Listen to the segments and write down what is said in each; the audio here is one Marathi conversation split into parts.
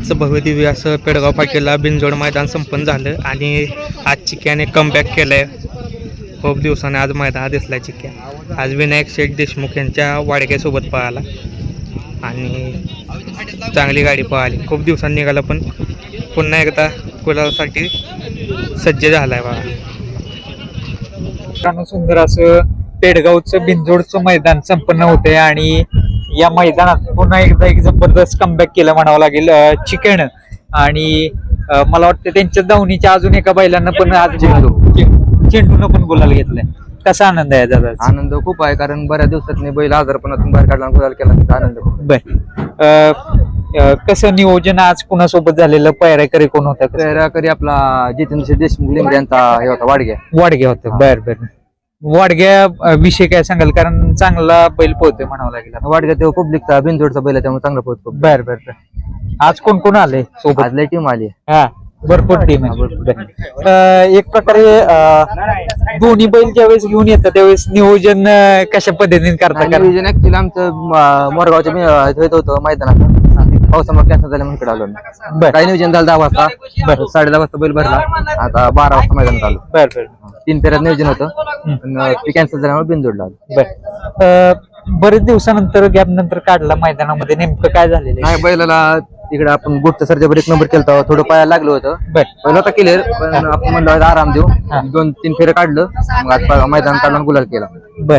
आजचं भव्य असं पेडगाव पाटीलला बिंजोड मैदान संपन्न झालं आणि आज चिक्याने कमबॅक केलं आहे खूप दिवसाने आज मैदान दिसला चिक्या. आज विनायक शेठ देशमुख यांच्या वाडग्यासोबत पळाला. आणि चांगली गाडी पळाली. खूप दिवसांनी निघाला पण पुन्हा एकदा कुलासाठी सज्ज झाला आहे बाबा सुंदर असं पेडगावचं बिंजोडचं मैदान संपन्न होते आणि या मैदानात पुन्हा एकदा एक जबरदस्त कमबॅक केलं म्हणावं लागेल चिकन. आणि मला वाटतं त्यांच्या धावणीच्या अजून एका बैलांना पण आज चेंडू चेंडूनं पण गुलाल घेतलाय. कसा आनंद आहे दादा? आनंद खूप आहे कारण बऱ्याच दिवसात बैल आजारपणातून बाहेर काढला गुलाल केला. त्याचा आनंद बर. कसं नियोजन आज कुणासोबत झालेलं? पैराकरी कोण होता? तर कधी आपला जितेंद्र देशमुख लिंगरे यांचा हे होता वाडग्या वाडगे होतं. बर बर. वाडग्या विषय काय सांगाल? कारण चांगला बैल पोहतोय म्हणावं लागेल वाडग्या तेव्हा पब्लिकचा बिनजोडचा बैल आहे त्यामुळे चांगला पोहोचतो बर बर बर. आज कोण कोण आले सोबत? आज लय टीम आली हा भरपूर टीम आहे. बर. अं, एक प्रकारे अं, दोन्ही बैल ज्यावेळेस घेऊन येतात त्यावेळेस नियोजन अं, कशा पद्धतीने करता? कारण नियोजन ऍक्च्युली आमचं म- मोरगावच्या मी- अं, इथं होतं मैदानात. पावसामुळे कॅन्सल झाल्यामुळे इकडे आलो नाही. बर. काही नियोजन झालं दहा वाजता. बरं साडे दहा वाजता बैल भरला. आता बारा वाजता मैदानात आलो. बर बर. तीन फेऱ्यात नियोजन होतं. पण, ते कॅन्सल झाल्यामुळे बिनजोडला आलो. बर. अं, बरेच दिवसानंतर गॅप नंतर काढला मैदानामध्ये. नेमकं काय झालेलं आहे? नाही बैलाला तिकडे आपण गुप्त सर्जावर एक नंबर केलता थोडं पाया लागलं होतं. बर. पहिला होता क्लिअर पण आपण म्हणलं आराम देऊ. दोन तीन फेरे काढलं. मग आता मैदान काढून गुलाल केला. बर.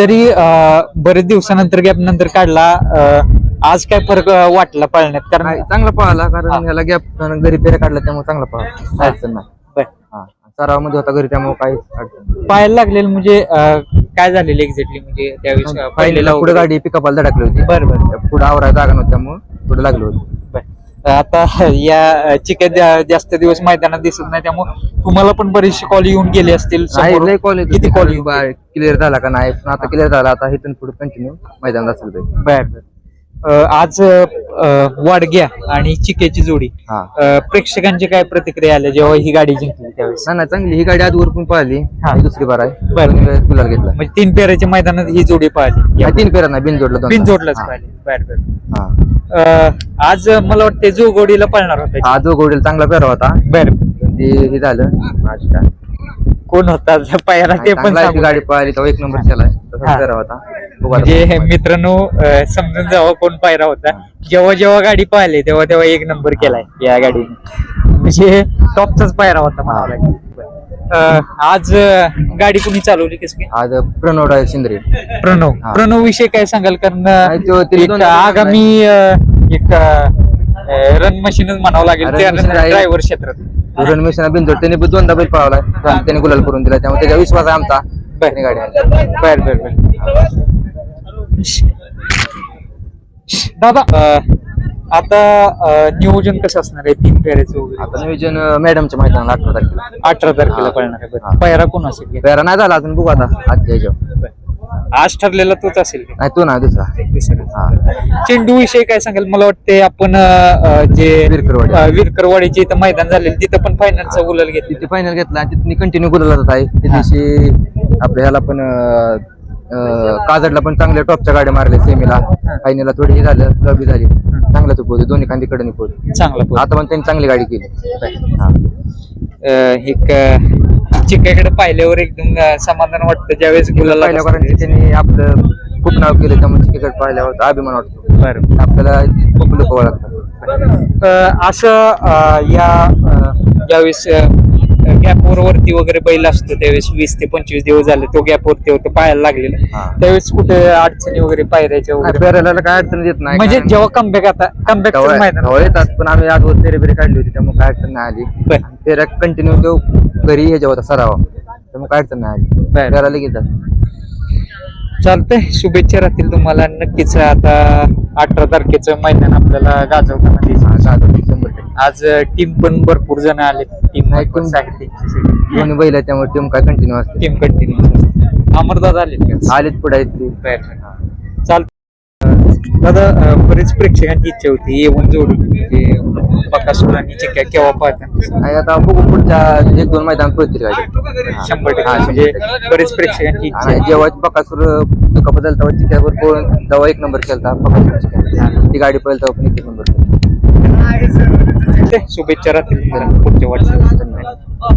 तरी अं, बरेच दिवसानंतर गॅप नंतर काढला अं, आज काय फरक वाटला पाळण्यात? कारण नाही, चांगला पळाला कारण ह्याला गॅप घरी फेरे काढला त्यामुळे चांगला पळाला. काय अडचण नाही. बर. हा सरावामध्ये होता घरी त्यामुळे काही अडचण नाही. पाहायला लागलेलं म्हणजे अं, काय झालेलं एक्झॅक्टली म्हणजे त्यावेळेस अं, पहिलेला पुढे गाडी पिकअपला धडकली होती. बर बर. पुढे आवरायला जागा नव्हती त्यामुळे पुढे लागलो होती. बर. आता या चिकन जास्त दिवस मैदानात दिसत नाही त्यामुळे तुम्हाला पण बरीचशी कॉल येऊन गेले असतील समोरून. नाही कॉलेज किती कॉल क्लिअर झाला का नाही? पण आता क्लिअर झाला आता इथून पुढे कंटिन्यू मैदान असेल ते. बर. आज वाडग्या आणि चिकेची जोडी. हा. प्रेक्षकांची काय प्रतिक्रिया आल्या जेव्हा ही गाडी जिंकली त्यावेळेस? नाही चांगली. ही गाडी आजवर पण पळाली हा. ही दुसरी बार आहे. बरं. दोन्ही वेळेस गुलाल घेतला. म्हणजे तीन पेराच्या मैदानात ही जोडी पाहिली. तीन फेऱ्या नाही बिन जोडला बिन जोडलाच पाहिली. बर बर. हा. अं, आज मला वाटतं जो गोडीला पळणार होता हा जो गोडील चांगला पेरा होता. बर. ते हे झालं. आज काय कोण होता? पायाला ते पण चांगला आहे ती सांगू. गाडी पळाली तेव्हा एक नंबर केलाय. तसा हा. पेरा होता. म्हणजे हे मित्रांनो समजून जावं कोण पायरा होता. जेव्हा जेव्हा गाडी पाहिली तेव्हा तेव्हा एक नंबर केलाय या गाडीने. म्हणजे टॉपचाच पायरा होता. अं, आज गाडी कुणी चालवली कस आज प्रणव आहे शिंदे प्रणव. प्रणव विषय काय सांगाल? कारण आगामी एक रन मशीनच म्हणावं लागेल. ड्रायव्हर क्षेत्रात. रणमेशना बिंदोड त्यांनी पण दोनदा बैल पळावलाय. त्यांनी गुलाल करून दिला त्यामुळे त्याचा विश्वास आहे आमचा. त्याने. बर बर बर. दादा आता नियोजन कसं असणार आहे तीन फेऱ्याचं वगैरे आता नियोजन अं, मॅडमच्या मैदानाला अठरा तारखेला अठरा तारखेला. पळणार आहे. बरं. पायरा कोण असेल पेरा नाही झाला अजून बघू आता आजच्या ह्याच्यावर. आज ठरलेला तोच असेल का? नाही तो नाही दुसरा दुसरा. हा चेंडू विषयी काय सांगाल मला वाटते आपण अं, अं, जे विरकरवाडी. अं, विरकरवाडीचे इथं मैदान झालेलं तिथं पण फायनलचा गुलाल घेतली तिथे फायनल घेतला आणि तिथे कंटिन्यू गुलाल जात आहे त्या दिवशी आपल्या ह्याला पण अं, अं, काजडला पण चांगल्या टॉपच्या गाड्या मारल्या सेमीला फायनलला थोडी हे झालं लबी झाली. चांगलं तो पोहोच दोन्ही खांदी कडे पोहोच चांगला पोहोच. आता पण त्यांनी चांगली गाडी केली. हा. एक पाहिल्यावर एकदम समाधान वाटतं ज्यावेळेस गुलाल कारण त्यांनी आपलं खूप नाव केलं त्यामुळे क्रिकेट पाहिल्यावर अभिमान वाटतो. बरं. आपल्याला खूप लोक अं, असं या ज्यावेळेस गॅपवर वरती वगैरे बैल असतो त्यावेळेस वीस ते पंचवीस दिवस झाले तो गॅप वरती होतो पाहायला लागलेला हा. त्यावेळेस कुठे अडचणी वगैरे पायऱ्याच्या वगैरे पेरायला काय अडचण येत नाही म्हणजे कारण जेव्हा कमबॅक आता कमबॅक ढवळ- मैदान ढवळ येतात पण आम्ही आज फेरे फेरे काढली होती त्यामुळे काय अडचण नाही आली बर. फेऱ्या कंटिन्यू तो घरी ह्याच्या होता सरावा त्यामुळे काय अडचण नाही आली बर. फेरायला घेतात चालतंय शुभेच्छा राहतील तुम्हाला नक्कीच आता अठरा तारखेचं मैदान आपल्याला गाजवताना दिसेल. हा, चालेल, शंभर टक्के. आज टीम पण भरपूर जण आले टीम नाही, दोन्ही बैल त्यामुळे टीम काय कंटिन्यू असते? टीम कंटिन्यू अमरदादा आले का? आलेच पुढे आहेत ती. चाल दादा अं, बरेच प्रेक्षकांची इच्छा होती येऊन जोडी. म्हणजे बकासूर आणि चिक्या केव्हा पाहतात आणि आता बघू पुढच्या एक दोन मैदान पळतील शंभर टक्के. हा, म्हणजे. बरेच प्रेक्षकांची इच्छा आणि आहे. जेव्हा बकासूर दुखापत झाला तेव्हा चिक्यावर पळून तेव्हा एक नंबर केलता बकासूर ती गाडी पळेल तेव्हा पण एक नंबर. शुभेच्छा राहतील पुढच्या वाटचालीस